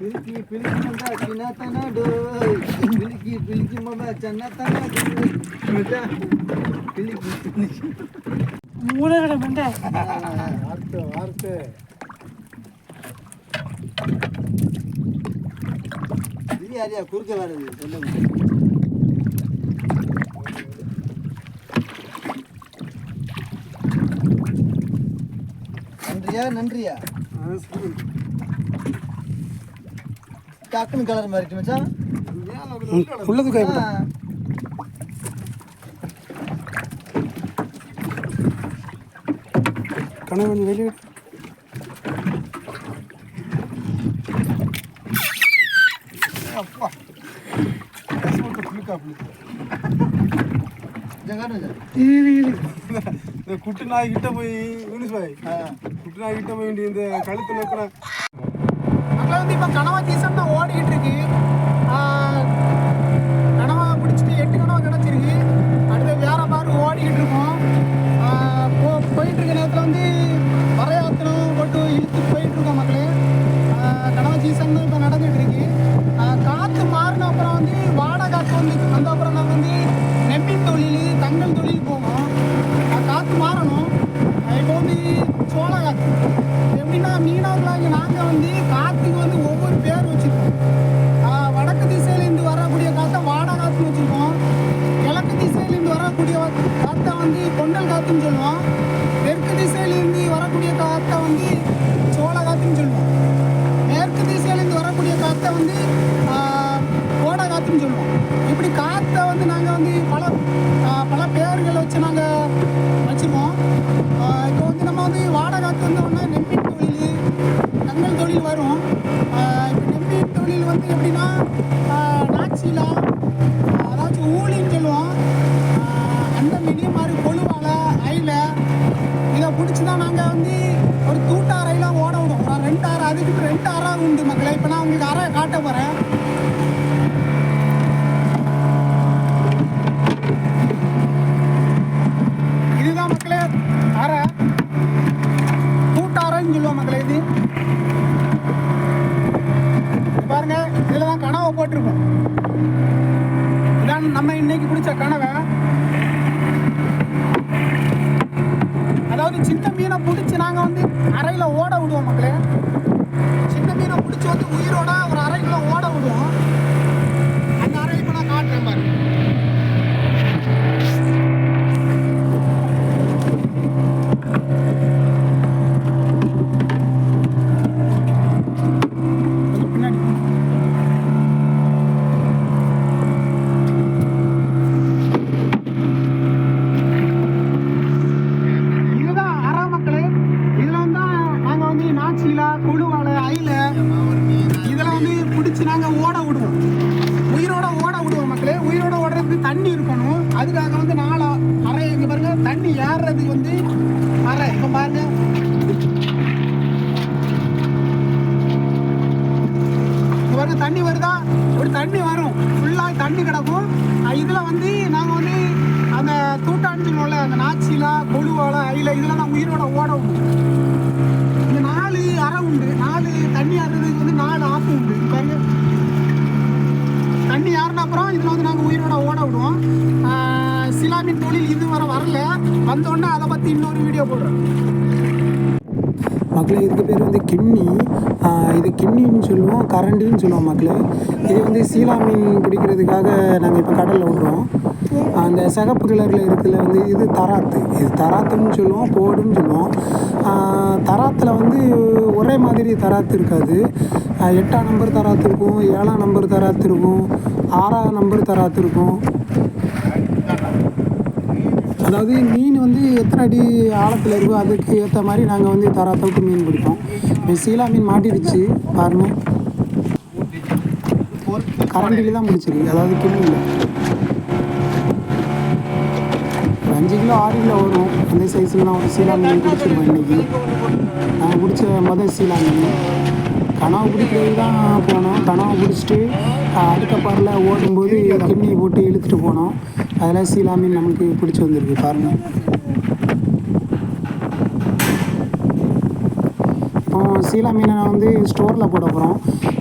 பிரிக்கி பிரிக்கி மண்டா சின்னத்தனா டோய் பிரிக்கி பிரிக்கி மண்டா சன்னத்தனா டோய் மந்தா பிரிக்கி பிரிக்கி மூலகட மண்டை. வார்த்தை வார்த்தை. இது யாரியா குறுக்க வரது சொல்லுங்க. நன்றியா நன்றியா? ஆ சரி டக்குன்னு கலர் மாறிட்டு மச்சான் உள்ளது கை. கனவு கொஞ்சம் வெளியே அப்பா. குட்டி நாய் கிட்ட போய் யூனிஸ் பாய். குட்டி நாய் கிட்ட போய் இந்த கழுத்துல இருக்கிற வந்து இப்போ கனவா சீசன் தான் ஓடிக்கிட்டு இருக்கு ஆஹ், கனவா பிடிச்சிட்டு எட்டு கனவா கிடச்சிருக்கு அடுத்து வேற மாதிரி ஓடிக்கிட்டு இருக்கோம் ஆஹ், போ போயிட்டு இருக்க நேரத்தில் வந்து வரையாத்தனம் போட்டு இழுத்து போயிட்டு இருக்கோம் மக்களே ஆஹ், கனவா சீசன் தான் இப்போ நடந்துட்டு இருக்கு ஆஹ், காற்று மாறின அப்புறம் வந்து வாடை காற்று வந்து வந்த அப்புறம் நாங்கள் வந்து நெம்பின் தொழில் தங்கல் தொழில் போவோம் ஆஹ், காற்று மாறணும் ஆஹ், இப்போ வந்து சோள காற்று எப்படின்னா மீனவர்களாகி நாங்கள் வந்து காற்றுக்கு வந்து ஒவ்வொரு பேர் வச்சுருக்கோம் ஆஹ் வடக்கு திசையிலேருந்து வரக்கூடிய காற்றை வாடை காற்றுன்னு வச்சுருக்கோம் கிழக்கு திசையிலேருந்து வரக்கூடிய காற்றை வந்து கொண்டல் காற்றுன்னு சொல்லுவோம் தெற்கு திசையிலேருந்து வரக்கூடிய காற்றை வந்து சோள காற்றுன்னு சொல்லுவோம் மேற்கு திசையிலேருந்து வரக்கூடிய காற்றை வந்து ஆஹ், கோடை சொல்லுவோம் இப்படி காற்றை வந்து நாங்கள் வந்து பல பல பேர்களை வச்சு நாங்கள் வச்சுருக்கோம். இப்போ வந்து நம்ம வந்து வாடகை காற்று வந்து நெம்பின் தொழில் தங்கல் தொழில் வரும். இப்போ நெம்பின் தொழில் வந்து எப்படின்னா ஆஹ், நாச்சிலா அதாச்சும் ஊழின்னு சொல்லுவோம். அந்த மீனி மாதிரி கொழுவாலை ஐல இதை பிடிச்சி தான் நாங்கள் வந்து ஒரு தூட்ட ஓட விடுவோம். ரெண்டு அறை அதுக்கு ரெண்டு அறை உண்டு மக்களை. இப்போ நான் உங்களுக்கு அறை காட்ட போகிறேன் இதுதான் மக்களே அறை தூட்ட அறைன்னு சொல்லுவோம் மக்களே இது இது பாருங்க இதில் தான் கனவை போட்டிருக்கோம். இதான் நம்ம இன்னைக்கு பிடிச்ச கனவை. அதாவது சின்ன மீனை பிடிச்ச நாங்கள் வந்து அறையில் ஓட விடுவோம் மக்களே சின்ன மீனை பிடிச்சி வந்து உயிரோட ஒரு அறைக்குள்ள ஓட விடுவோம் அந்த அறை இப்போ நான் காட்டுறேன் பாருங்க கொஞ்சம் பின்னாடி இதுதான் அறா மக்களே இதுல வந்து நாங்க வந்து நாச்சிலா கொழுவாலை ஐல இதெல்லாம் வச்சு நாங்கள் ஓட விடுவோம். உயிரோட ஓட விடுவோம் மக்களே. உயிரோட ஓடுறதுக்கு தண்ணி இருக்கணும். அதுக்காக வந்து நாலு அறை இங்க பாருங்க. தண்ணி ஏறுறதுக்கு வந்து அறை. இப்ப பாருங்க. பாருங்க தண்ணி வருதா? ஒரு தண்ணி வரும். ஃபுல்லாக தண்ணி கிடக்கும். இதில் வந்து நாங்கள் வந்து அந்த தூட்டான்னு சொல்லுவோம்ல அந்த நாச்சிலாம் கொழுவாலாம் அயில இதெல்லாம் நான் உயிரோட ஓட விடுவோம். அறை உண்டு நாலு தண்ணி ஆடுறதுக்கு வந்து நாலு ஆப்பு உண்டு பாருங்க. தண்ணி ஆறுன அப்புறம் இதில் வந்து நாங்கள் உயிரோட ஓட விடுவோம். சிலாமின் தொழில் இது வர வரல. வந்தோடனே அதை பற்றி இன்னொரு வீடியோ போடுறோம். மக்களே இதுக்கு பேர் வந்து கிண்ணி. இது கிண்ணின்னு சொல்லுவோம் கரண்டின்னு சொல்லுவோம் மக்களே. இது வந்து சீலா மீன் பிடிக்கிறதுக்காக நாங்கள் இப்போ கடலில் விடுறோம் அந்த சிகப்பு கலரில் இருக்கிறதுல வந்து இது தராத்து. இது தராத்துன்னு சொல்லுவோம் போடுன்னு சொல்லுவோம். தராத்தில் வந்து ஒரே மாதிரி தராத்து இருக்காது. எட்டாம் நம்பர் தராத்து இருக்கும் ஏழாம் நம்பர் தராத்து இருக்கும் ஆறாம் நம்பர் தராத்து இருக்கும். அதாவது மீன் வந்து எத்தனை அடி ஆழத்தில் இருக்கோ அதுக்கு ஏற்ற மாதிரி நாங்கள் வந்து தராத்தவுக்கு மீன் பிடிப்போம். சீலா மீன் மாட்டிடுச்சு பாருங்க. கரண்டில் தான் முடிச்சிருக்கு. அதாவது கிண்ணியில். அஞ்சு கிலோ ஆறு கிலோ வரும். அந்த சைஸில் நான் ஒரு சீலா மீன் பிடிச்சிருப்பேன் இன்றைக்கி நான் பிடிச்ச மொதல் சீலா மீன். கனவு பிடிக்கிறது தான் போனோம். கனவை பிடிச்சிட்டு அடுத்த பாரில் ஓடும்போது கிண்ணியை போட்டு இழுத்துட்டு போனோம். அதில் சீலா மீன் நமக்கு பிடிச்சி வந்திருக்கு. பாருங்கள் சீலா மீனை நான் வந்து ஸ்டோரில் போட போகிறோம்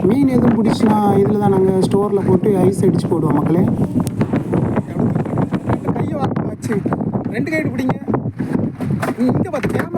மீன் எதுவும் பிடிச்சினா இதில் தான் நாங்கள் ஸ்டோரில் போட்டு ஐஸ் அடித்து போடுவோம் மக்களே. ரெண்டு கைடு பிடிங்க. இங்கே பார்த்துக்கியா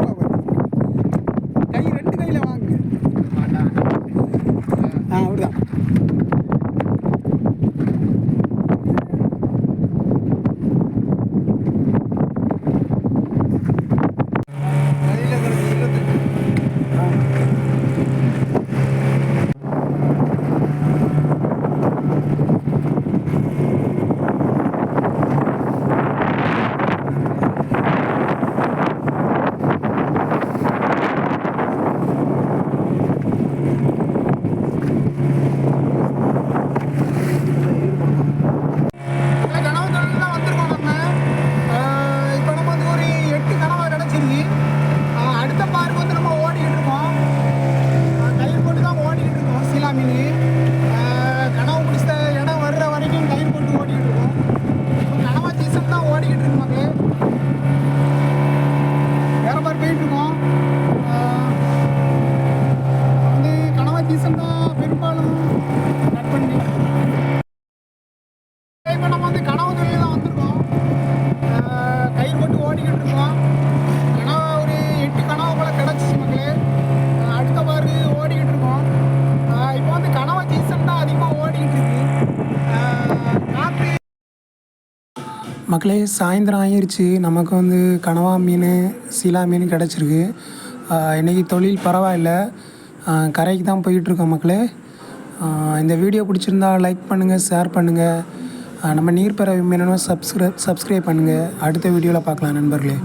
மக்களே சாயந்தரம் ஆயிடுச்சு நமக்கு வந்து கனவா மீன் சீலா மீன் கிடச்சிருக்கு. இன்றைக்கி தொழில் பரவாயில்ல. கரைக்கு தான் போயிட்டுருக்கோம் மக்களே. இந்த வீடியோ பிடிச்சிருந்தா லைக் பண்ணுங்கள் ஷேர் பண்ணுங்கள் நம்ம நீர்ப்பறவை மீனும் சப்ஸ்கிரைப் சப்ஸ்கிரைப் பண்ணுங்கள் அடுத்த வீடியோவில் பார்க்கலாம் நண்பர்களே.